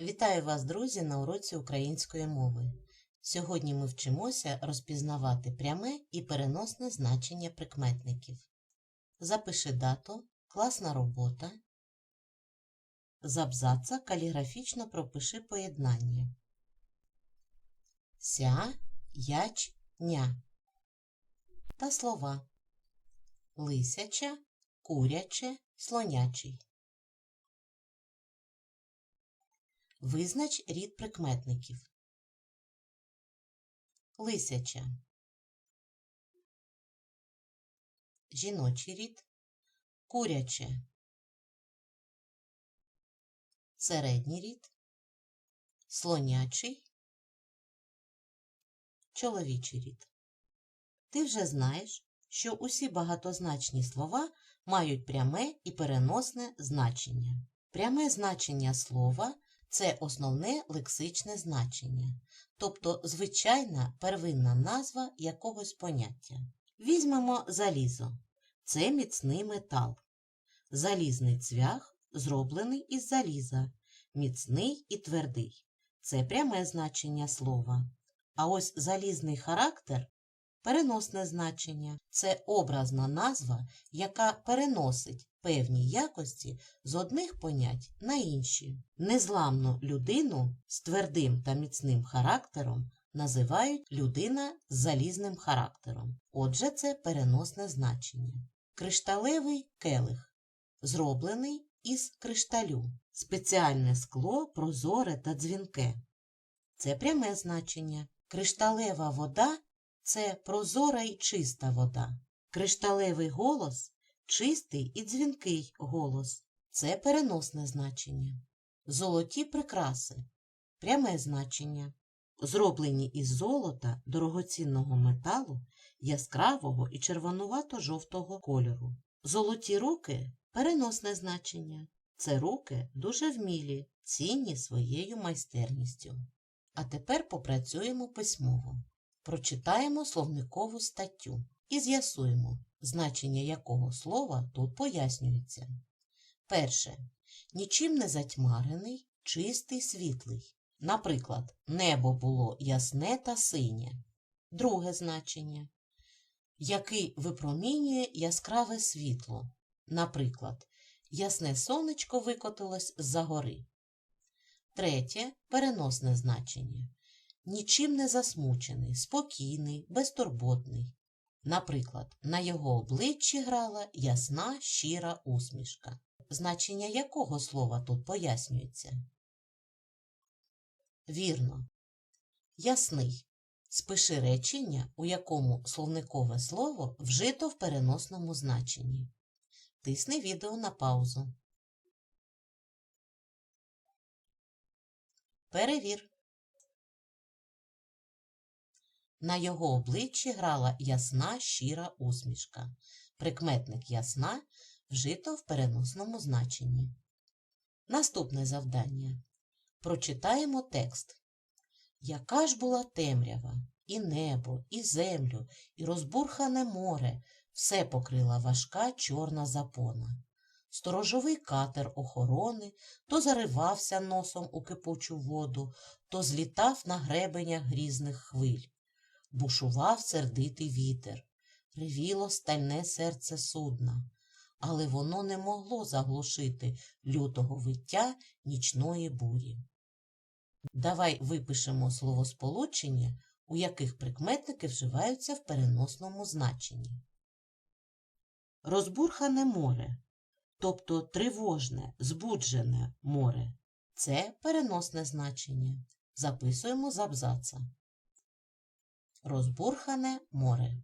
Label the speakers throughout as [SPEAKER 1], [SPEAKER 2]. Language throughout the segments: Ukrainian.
[SPEAKER 1] Вітаю вас, друзі, на уроці української мови. Сьогодні ми вчимося розпізнавати пряме і переносне значення прикметників. Запиши дату, класна робота. З абзаца каліграфічно пропиши поєднання. Ся, яч, ня. Та слова лисяча, куряче, слонячий. Визнач рід прикметників. Лисяча. Жіночий рід. Куряче. Середній рід. Слонячий. Чоловічий рід. Ти вже знаєш, що усі багатозначні слова мають пряме і переносне значення. Пряме значення слова це основне лексичне значення, тобто звичайна первинна назва якогось поняття. Візьмемо залізо. Це міцний метал. Залізний цвях зроблений із заліза, міцний і твердий. Це пряме значення слова. А ось залізний характер переносне значення це образна назва, яка переносить певні якості з одних понять на інші. Незламну людину з твердим та міцним характером називають людина з залізним характером. Отже, це переносне значення. Кришталевий келих зроблений із кришталю, спеціальне скло, прозоре та дзвінке. Це пряме значення. Кришталева вода це прозора й чиста вода. Кришталевий голос чистий і дзвінкий голос. Це переносне значення. Золоті прикраси пряме значення. Зроблені із золота дорогоцінного металу яскравого і червонувато-жовтого кольору. Золоті руки переносне значення. Це руки дуже вмілі, цінні своєю майстерністю. А тепер попрацюємо письмово. Прочитаємо словникову статтю і з'ясуємо, значення якого слова тут пояснюється. Перше. Нічим не затьмарений, чистий, світлий. Наприклад, небо було ясне та синє. Друге значення. Який випромінює яскраве світло. Наприклад, ясне сонечко викотилось з-за гори. Третє переносне значення. Нічим не засмучений, спокійний, безтурботний. Наприклад, на його обличчі грала ясна, щира усмішка. Значення якого слова тут пояснюється? Вірно. Ясний. Спиши речення, у якому словникове слово вжито в переносному значенні. Тисни відео на паузу. Перевір. На його обличчі грала ясна щира усмішка. Прикметник ясна вжито в переносному значенні. Наступне завдання. Прочитаємо текст. Яка ж була темрява, і небо, і землю, і розбурхане море, все покрила важка чорна запона. Сторожовий катер охорони то заривався носом у кипучу воду, то злітав на гребенях грізних хвиль. Бушував сердитий вітер, ревіло стальне серце судна, але воно не могло заглушити лютого виття нічної бурі. Давай випишемо словосполучення, у яких прикметники вживаються в переносному значенні. Розбурхане море, тобто тривожне, збуджене море це переносне значення. Записуємо з абзаца. Розбурхане море.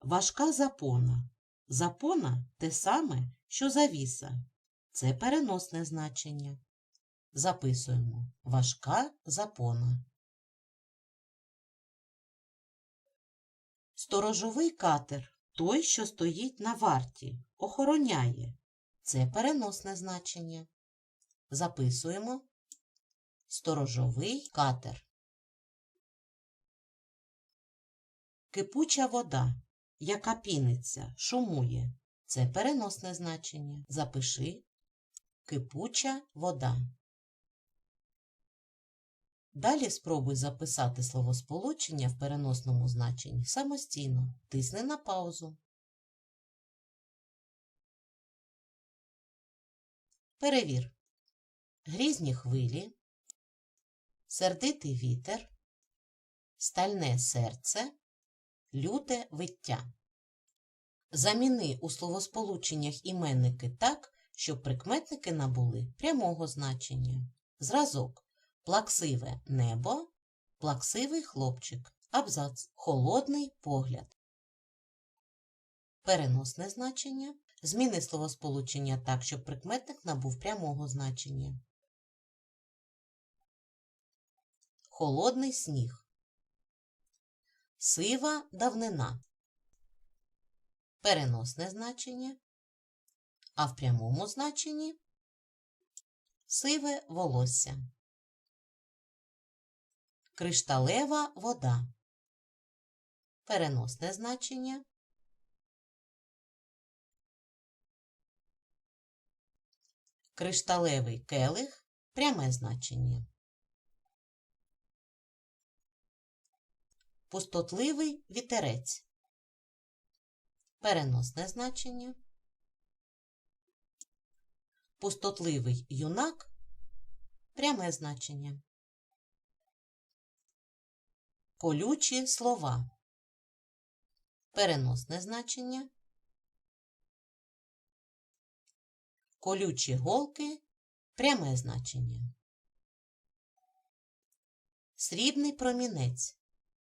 [SPEAKER 1] Важка запона. Запона те саме, що завіса. Це переносне значення. Записуємо важка запона. Сторожовий катер той, що стоїть на варті, охороняє. Це переносне значення. Записуємо сторожовий катер. Кипуча вода, яка піниться, шумує. Це переносне значення. Запиши кипуча вода. Далі спробуй записати словосполучення в переносному значенні самостійно. Тисни на паузу. Перевір. Грізні хвилі, сердитий вітер, стальне серце, люте виття. Заміни у словосполученнях іменники так, щоб прикметники набули прямого значення. Зразок плаксиве небо, плаксивий хлопчик, абзац, холодний погляд. Переносне значення. Зміни словосполучення так, щоб прикметник набув прямого значення. Холодний сніг. Сива давнина. Переносне значення. А в прямому значенні сиве волосся. Кришталева вода. Переносне значення. Кришталевий келих пряме значення. Пустотливий вітерець. Переносне значення. Пустотливий юнак пряме значення. Колючі слова. Переносне значення. Колючі голки пряме значення. Срібний промінець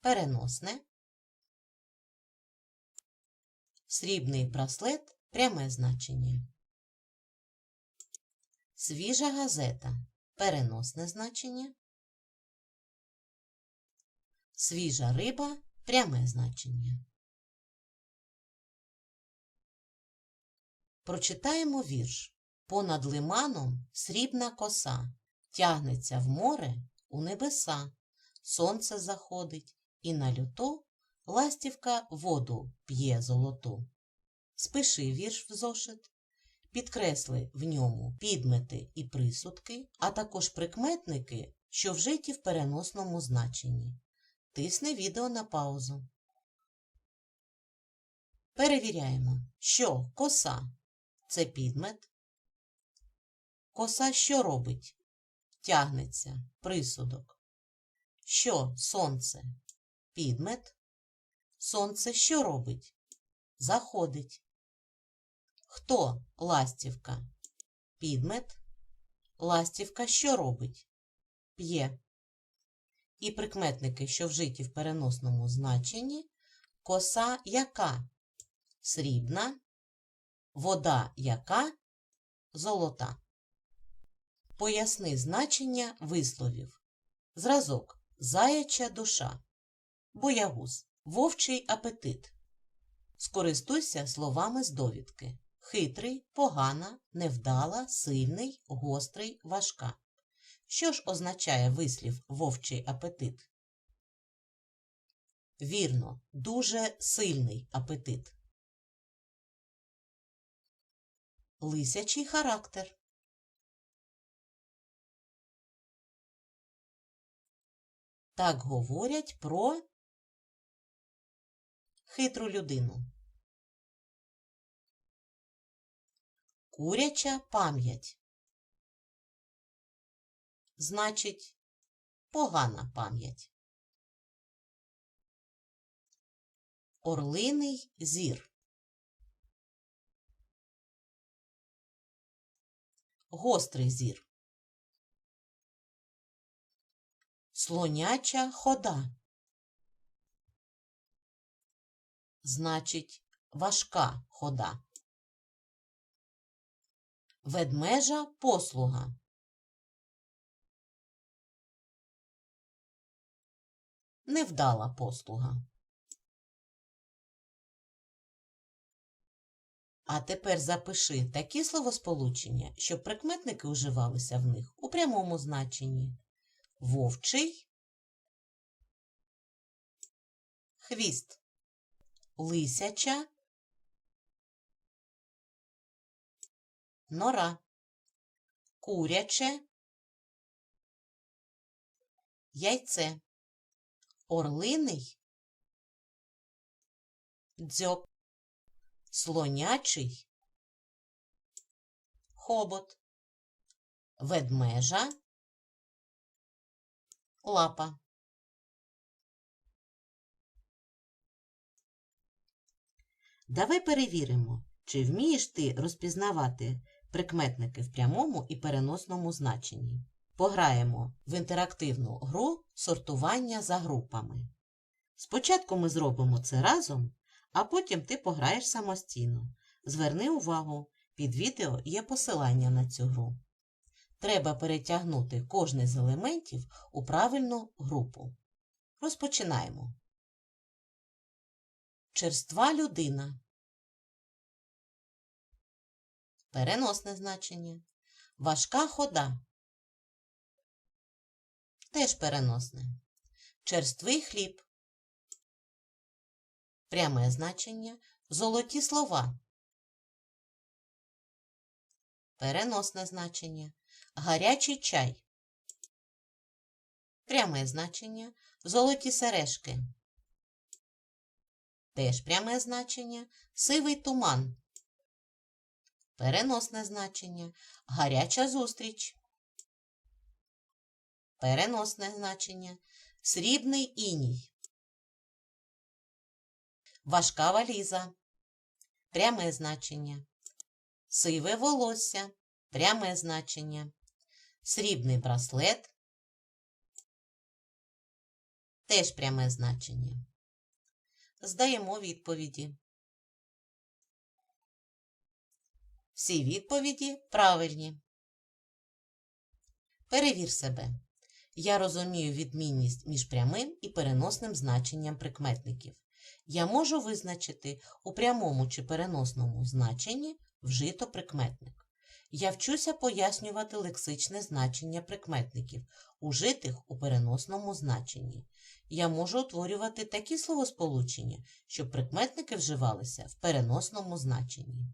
[SPEAKER 1] переносне. Срібний браслет пряме значення. Свіжа газета переносне значення. Свіжа риба пряме значення. Прочитаємо вірш. Понад лиманом срібна коса тягнеться в море у небеса. Сонце заходить, і на люту ластівка воду п'є золоту. Спиши вірш в зошит, підкресли в ньому підмети і присудки, а також прикметники, що вжиті в переносному значенні. Тисни відео на паузу. Перевіряємо, що коса це підмет. Коса що робить? Тягнеться присудок. Що сонце? Підмет. Сонце що робить? Заходить. Хто ластівка? Підмет. Ластівка що робить? П'є. І прикметники, що вжиті в переносному значенні, коса яка? Срібна, вода яка? Золота. Поясни значення висловів. Зразок заяча душа, боягуз, вовчий апетит. Скористуйся словами з довідки. Хитрий, погана, невдала, сильний, гострий, важка. Що ж означає вислів вовчий апетит? Вірно, дуже сильний апетит. Лисячий характер. Так говорять про хитру людину. Куряча пам'ять. Значить, погана пам'ять. Орлиний зір. Гострий зір. Слоняча хода. Значить, важка хода. Ведмежа послуга. Невдала послуга. А тепер запиши такі словосполучення, щоб прикметники уживалися в них у прямому значенні вовчий, хвіст, лисяча, нора, куряче, яйце, орлиний, дзьоб, слонячий, хобот, ведмежа, лапа. Давай перевіримо, чи вмієш ти розпізнавати прикметники в прямому і переносному значенні. Пограємо в інтерактивну гру сортування за групами. Спочатку ми зробимо це разом, а потім ти пограєш самостійно. Зверни увагу, під відео є посилання на цю гру. Треба перетягнути кожний з елементів у правильну групу. Розпочинаємо. Черства людина. Переносне значення. Важка хода. Теж переносне. Черствий хліб. Пряме значення. Золоті слова. Переносне значення. Гарячий чай. Пряме значення. Золоті сережки. Теж пряме значення. Сивий туман. Переносне значення. Гаряча зустріч. Переносне значення. Срібний іній. Важка валіза. Пряме значення. Сиве волосся. Пряме значення. Срібний браслет. Теж пряме значення. Здаємо відповіді. Всі відповіді правильні. Перевір себе. Я розумію відмінність між прямим і переносним значенням прикметників. Я можу визначити у прямому чи переносному значенні вжито прикметник. Я вчуся пояснювати лексичне значення прикметників, ужитих у переносному значенні. Я можу утворювати такі словосполучення, щоб прикметники вживалися в переносному значенні.